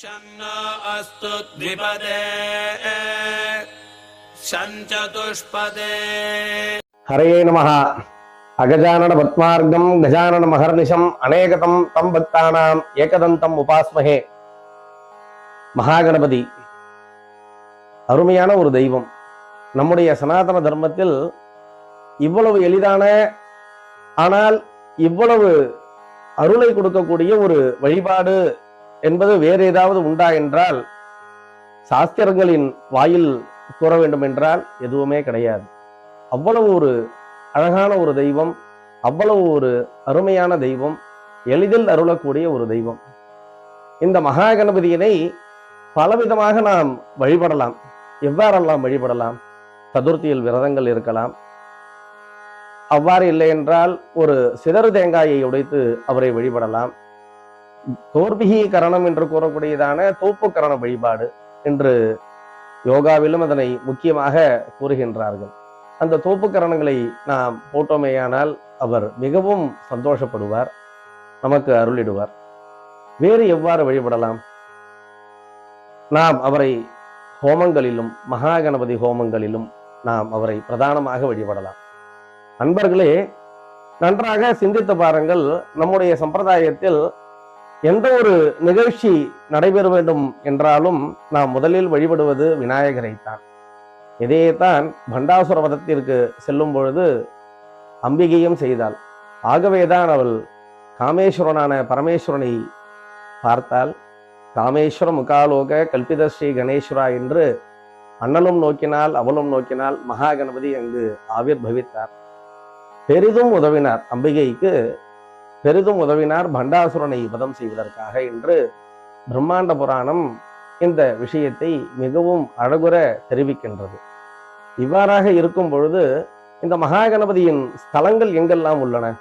शन्नो अस्तु द्विपदे शञ्चतुष्पदे ஹரயே நமஹ அகஜானன பத்மார்க்கம் கஜானன மகர்நிஷம் அநேகதம் தம் பக்தானாம் ஏகதந்தம் உபாஸ்மஹே மகாகணபதி அருமையான ஒரு தெய்வம் நம்முடைய சனாதன தர்மத்தில் இவ்வளவு எளிதான ஆனால் இவ்வளவு அருளை கொடுக்கக்கூடிய ஒரு வழிபாடு என்பது வேறு ஏதாவது உண்டா என்றால் சாஸ்திரங்களின் வாயில் கூற வேண்டும் என்றால் எதுவுமே கிடையாது. அவ்வளவு ஒரு அழகான ஒரு தெய்வம் அவ்வளவு ஒரு அருமையான தெய்வம் எளிதில் அருளக்கூடிய ஒரு தெய்வம். இந்த மகா கணபதியினை பலவிதமாக நாம் வழிபடலாம். எவ்வாறெல்லாம் வழிபடலாம்? சதுர்த்தியில் விரதங்கள் இருக்கலாம். அவ்வாறு இல்லை என்றால் ஒரு சிதறு தேங்காயை உடைத்து அவரை வழிபடலாம். தோர்பிகி கரணம் என்று கூறக்கூடியதான தோப்பு கரண வழிபாடு என்று யோகாவிலும் அதனை முக்கியமாக கூறுகின்றார்கள். அந்த தோப்புக்கரணங்களை நாம் போட்டோமேயானால் அவர் மிகவும் சந்தோஷப்படுவார் நமக்கு அருளிடுவார். வேறு எவ்வாறு வழிபடலாம்? நாம் அவரை ஹோமங்களிலும் மகா கணபதி ஹோமங்களிலும் நாம் அவரை பிரதானமாக வழிபடலாம். அன்பர்களே நன்றாக சிந்தித்து பாருங்கள் நம்முடைய சம்பிரதாயத்தில் எந்த ஒரு நிகழ்ச்சி நடைபெற வேண்டும் என்றாலும் நாம் முதலில் வழிபடுவது விநாயகரைத்தான். தான் பண்டாசுர வதத்திற்கு செல்லும் பொழுது அம்பிகையும் செய்தாள். ஆகவேதான் அவள் காமேஸ்வரனான பரமேஸ்வரனை பார்த்தால் காமேஸ்வர முகாலோக கல்பித ஸ்ரீ கணேஸ்வரா என்று அண்ணலும் நோக்கினால் அவளும் நோக்கினால் மகா கணபதி அங்கு ஆவிர் பவித்தார் பெரிதும் உதவினார் அம்பிகைக்கு. பெரிதும் உதவினார் பண்டாசுரனை வதம் செய்வதற்காக என்று பிரம்மாண்ட புராணம் இந்த விஷயத்தை மிகவும் அழகுற தெரிவிக்கின்றது. இவ்வாறாக இருக்கும் பொழுது இந்த மகா கணபதியின் ஸ்தலங்கள் எங்கெல்லாம் உள்ளன?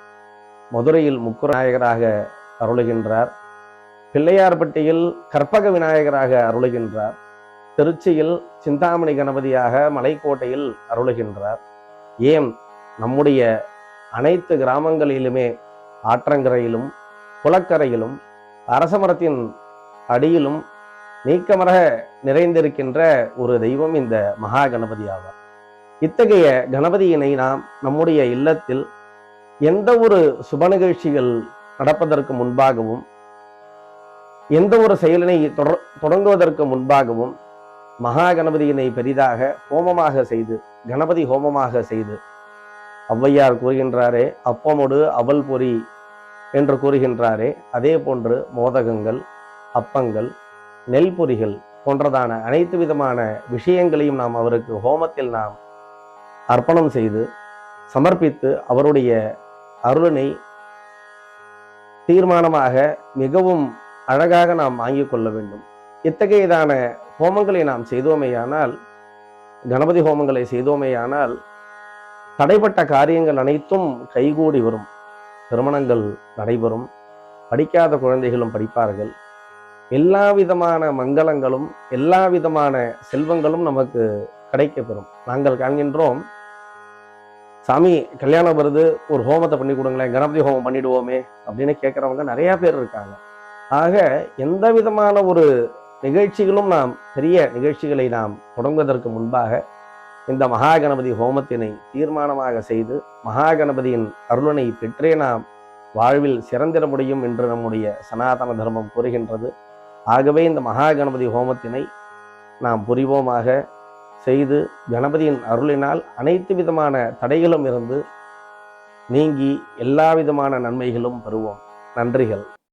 மதுரையில் முக்குநாயகராக அருளுகின்றார். பிள்ளையார்பட்டியில் கற்பக விநாயகராக அருளுகின்றார். திருச்சியில் சிந்தாமணி கணபதியாக மலைக்கோட்டையில் அருளுகின்றார். ஏன்? நம்முடைய அனைத்து கிராமங்களிலுமே ஆற்றங்கரையிலும் குளக்கரையிலும் அரசமரத்தின் அடியிலும் நீக்கமர நிறைந்திருக்கின்ற ஒரு தெய்வம் இந்த மகா கணபதி ஆவார். இத்தகைய கணபதியினை நாம் நம்முடைய இல்லத்தில் எந்த ஒரு சுப நிகழ்ச்சிகள் நடப்பதற்கு முன்பாகவும் எந்த ஒரு செயலினை தொடங்குவதற்கு முன்பாகவும் மகா கணபதியினை பெரிதாக ஹோமமாக செய்து கணபதி ஹோமமாக செய்து ஔவையார் கூறுகின்றாரே அப்பமொடு அவல் பொறி என்று கூறுகின்றாரே அதே போன்று மோதகங்கள் அப்பங்கள் நெல் பொறிகள் போன்றதான அனைத்து விதமான விஷயங்களையும் நாம் அவருக்கு ஹோமத்தில் நாம் அர்ப்பணம் செய்து சமர்ப்பித்து அவருடைய அருளனை தீர்மானமாக மிகவும் அழகாக நாம் வாங்கிக் கொள்ள வேண்டும். இத்தகையதான ஹோமங்களை நாம் செய்தோமேயானால் கணபதி ஹோமங்களை செய்தோமேயானால் தடைப்பட்ட காரியங்கள் அனைத்தும் கைகூடி வரும். திருமணங்கள் நடைபெறும். படிக்காத குழந்தைகளும் படிப்பார்கள். எல்லா விதமான மங்களங்களும் எல்லா விதமான செல்வங்களும் நமக்கு கிடைக்கப்பெறும். நாங்கள் காண்கின்றோம் சாமி கல்யாணம் வருது ஒரு ஹோமத்தை பண்ணி கொடுங்களேன் கணபதி ஹோமம் பண்ணிடுவோமே அப்படின்னு கேட்குறவங்க நிறைய பேர் இருக்காங்க. ஆக எந்த விதமான ஒரு நிகழ்ச்சிகளும் நாம் பெரிய நிகழ்ச்சிகளை நாம் தொடங்குவதற்கு முன்பாக இந்த மகா கணபதி ஹோமத்தினை தீர்மானமாக செய்து மகாகணபதியின் அருளனை பெற்றே நாம் வாழ்வில் சிறந்திட முடியும் என்று நம்முடைய சனாதன தர்மம் கூறுகின்றது. ஆகவே இந்த மகா கணபதி ஹோமத்தினை நாம் புரிவோமாக செய்து கணபதியின் அருளினால் அனைத்து விதமான தடைகளும் இருந்து நீங்கி எல்லா விதமான நன்மைகளும் பெறுவோம். நன்றிகள்.